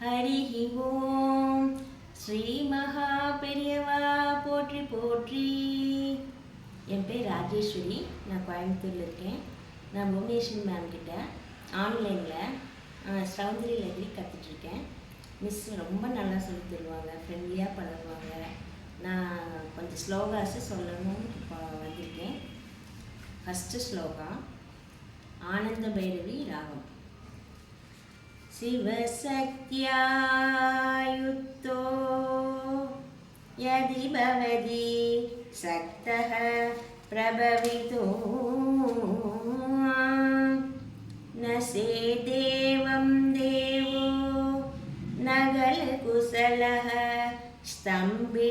ஹரிஹி ஓம். ஸ்ரீ மகா பெரியவா போற்றி போற்றி. என் பேர் ராஜேஸ்வரி. நான் கோயம்புத்தூரில் இருக்கேன். நான் புவனேஸ்வரி மேம்கிட்ட ஆன்லைனில் சௌந்தரி லைப்ரரி கற்றுட்ருக்கேன் மிஸ் ரொம்ப நல்லா சொல்லி தருவாங்க ஃப்ரெண்ட்லியாக பழகுவாங்க. நான் கொஞ்சம் ஸ்லோகாஸு சொல்லணும்னு இப்போ வந்திருக்கேன். ஃபஸ்ட்டு ஸ்லோகா ஆனந்த பைரவி ராகம். शिवशक्त्यायुक्तो। यदि भवति सक्तः प्रभवितो। न सेदेवं देवो नगरकुशलः स्तम्भितुमभि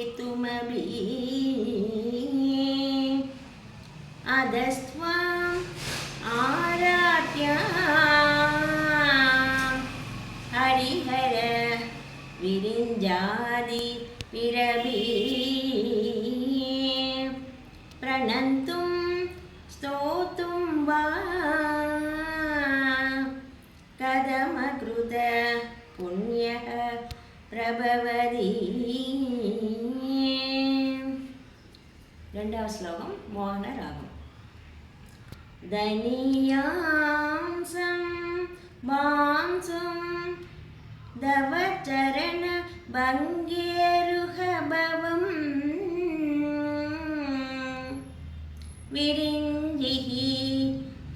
विरिञ्जादि विरभि प्रणन्तुं स्तोतुं वा कदमकृत पुण्यः प्रभवति ரெண்டாவது ஸ்லோகம் மோகன ராகம் दनीयांसं मांसं दवचरणभङ्गेरुहभवम् विरिञ्जिः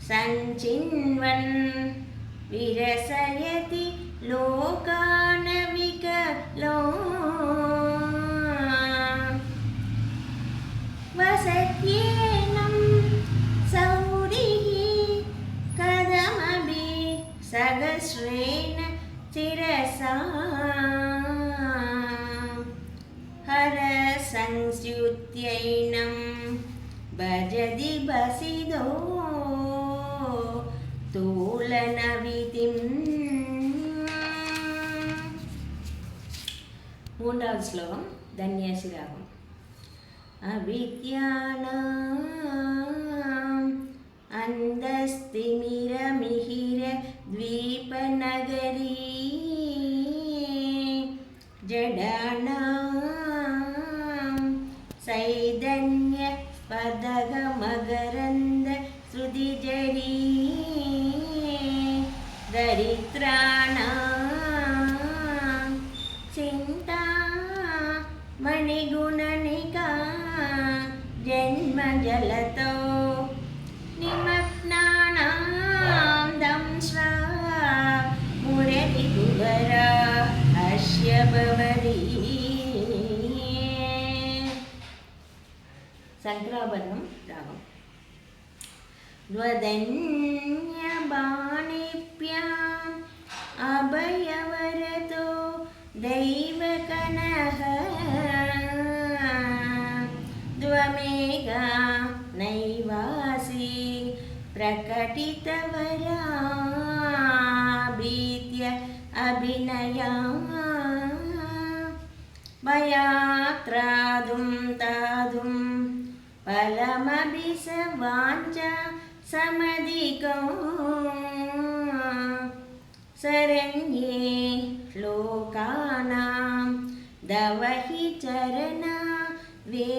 सञ्चिन्वन् विरसयति लोकानविकलो वसत्येनं सौरिः कथमपि చిరసా హర సంస్యుత్యైనం భజది బసిదో తూలన విధిం మూడవ శ్లోకం ధన్యశ్రావం అవిద్యానా अन्दस्तिमिरमिहिरद्वीपनगरी जडानां सैदन्यपदगमगरन्द श्रुतिजरी दरिद्राणां चिन्ता मणिगुणनिका जन्मजलतो శంకరాభరణం రాగం ధ్వధన్యబాణిభ్యాం అభయవరతో దైవకనహ ధ్వమేఘా నైవాసి ప్రకటితవరా సమభిసవాంచ సమధికం. శరణ్యే శ్లోకానా దవహి చరణ వే